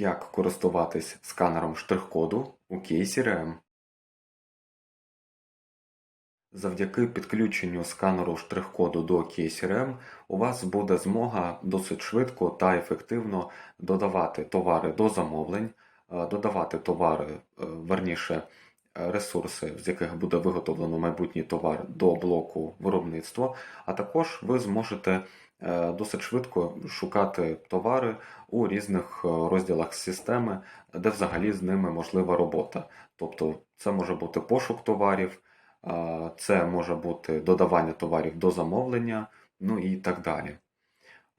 Як користуватись сканером штрих-коду у кейсі KCRM. Завдяки підключенню сканеру штрих-коду до KCRM у вас буде змога досить швидко та ефективно додавати товари до замовлень, е, додавати товари, е, верніше ресурси, з яких буде виготовлено майбутній товар до блоку виробництва, а також ви зможете досить швидко шукати товари у різних е, розділах системи, де взагалі з ними можлива робота. Тобто це може бути пошук товарів, це може бути додавання товарів до замовлення, ну і так далі.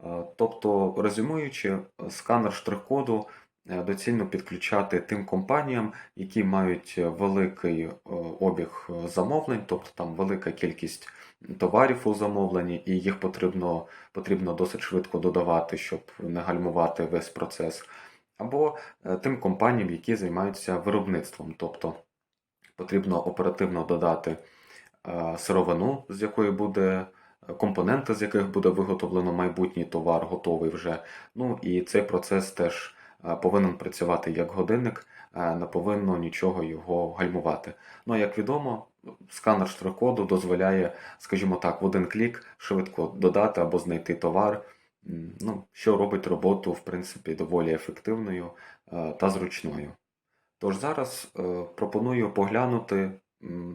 Е, Тобто, резюмуючи, сканер штрих-коду е, доцільно підключати тим компаніям, які мають великий е, обіг е, замовлень, тобто там велика кількість товарів у замовленні, і їх потрібно, потрібно досить швидко додавати, щоб не гальмувати весь процес. Або е, тим компаніям, які займаються виробництвом, тобто потрібно оперативно додати е, сировину, з якої буде е, компоненти, з яких буде виготовлено майбутній товар, готовий вже. Ну і цей процес теж е, повинен працювати як годинник, е, не повинно нічого його гальмувати. Ну, як відомо, сканер штрих-коду дозволяє, скажімо так, в один клік швидко додати або знайти товар, ну, що робить роботу, в принципі, доволі ефективною е, та зручною. Тож зараз е, пропоную поглянути,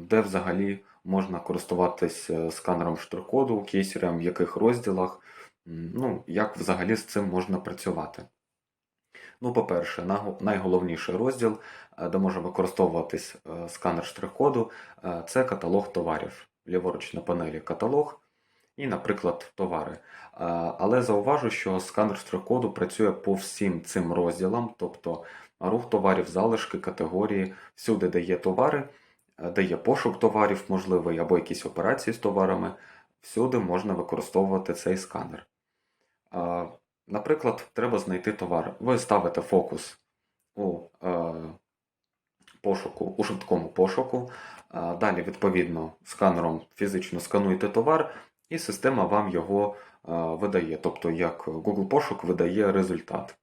де взагалі можна користуватись е, сканером штрих-коду, кейсером, в яких розділах, ну, як взагалі з цим можна працювати. Ну, по-перше, найголовніший розділ, е, де може використовуватись е, сканер штрих-коду, е, це каталог товарів. Ліворуч на панелі каталог і, наприклад, товари. Але зауважу, що сканер штрих-коду працює по всім цим розділам, тобто рух товарів, залишки, категорії, всюди, де є товари, де є пошук товарів можливий, або якісь операції з товарами, всюди можна використовувати цей сканер. Наприклад, треба знайти товар. Ви ставите фокус у е, пошуку, у швидкому пошуку. А, Далі, відповідно, сканером фізично скануєте товар, і система вам його е, видає. Тобто, як Google пошук видає результат.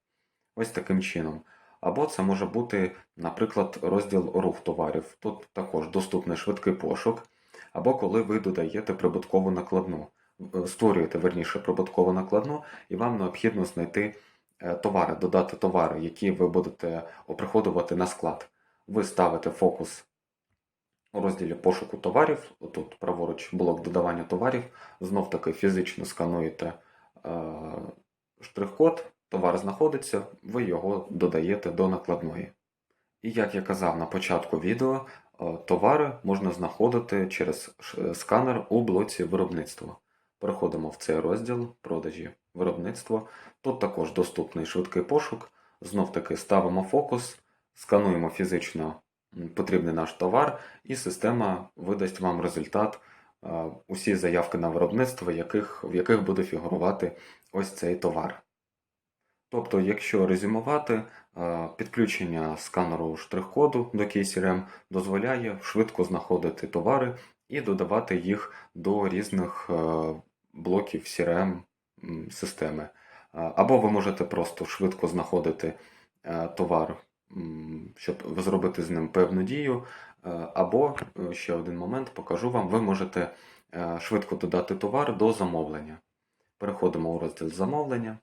Ось таким чином. Або це може бути, наприклад, розділ рух товарів. Тут також доступний швидкий пошук. Або коли ви додаєте прибуткову накладну, Е, створюєте верніше прибуткову накладну, і вам необхідно знайти е, товари, додати товари, які ви будете оприходувати на склад. Ви ставите фокус у розділі пошуку товарів, тут праворуч блок додавання товарів, знов таки фізично скануєте е, штрих-код, товар знаходиться, ви його додаєте до накладної. І як я казав на початку відео, е, товари можна знаходити через сканер у блоці виробництва. Переходимо в цей розділ продажі виробництва. Тут також доступний швидкий пошук. Знов таки ставимо фокус, скануємо фізично потрібний наш товар, і система видасть вам результат, е, усі заявки на виробництво, яких, в яких буде фігурувати ось цей товар. Тобто, якщо резюмувати, е, підключення сканеру штрих-коду до KCRM дозволяє швидко знаходити товари і додавати їх до різних е, блоків CRM системи. Е, Або ви можете просто швидко знаходити е, товар, щоб зробити з ним певну дію. Е, Або ще один момент покажу вам, ви можете швидко додати товар до замовлення. Переходимо у розділ замовлення.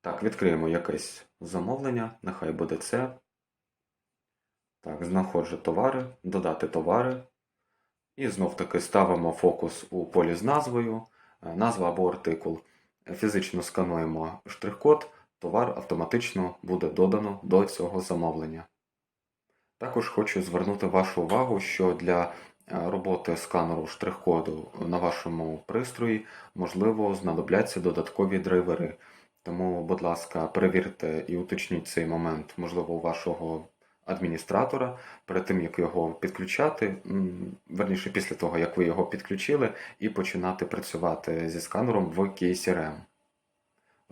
Так, відкриємо якесь замовлення, нехай буде це. Так, знаходжу товари, додати товари. І знов таки ставимо фокус у полі з назвою, назва або артикул. Фізично скануємо штрих-код, товар автоматично буде додано до цього замовлення. Також хочу звернути вашу увагу, що для е, роботи сканеру штрих-коду на вашому пристрої можливо знадобляться додаткові драйвери. Тому, будь ласка, перевірте і уточніть цей момент, можливо, у вашого адміністратора перед тим, як його підключати, верніше після того, як ви його підключили, і починати працювати зі сканером в KCRM.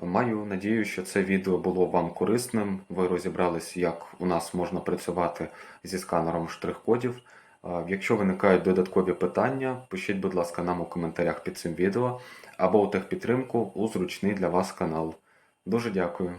Маю надію, що це відео було вам корисним. Ви розібрались, як у нас можна працювати зі сканером штрих-кодів. Якщо виникають додаткові питання, пишіть, будь ласка, нам у коментарях під цим відео або у техпідтримку у зручний для вас канал. Дуже дякую.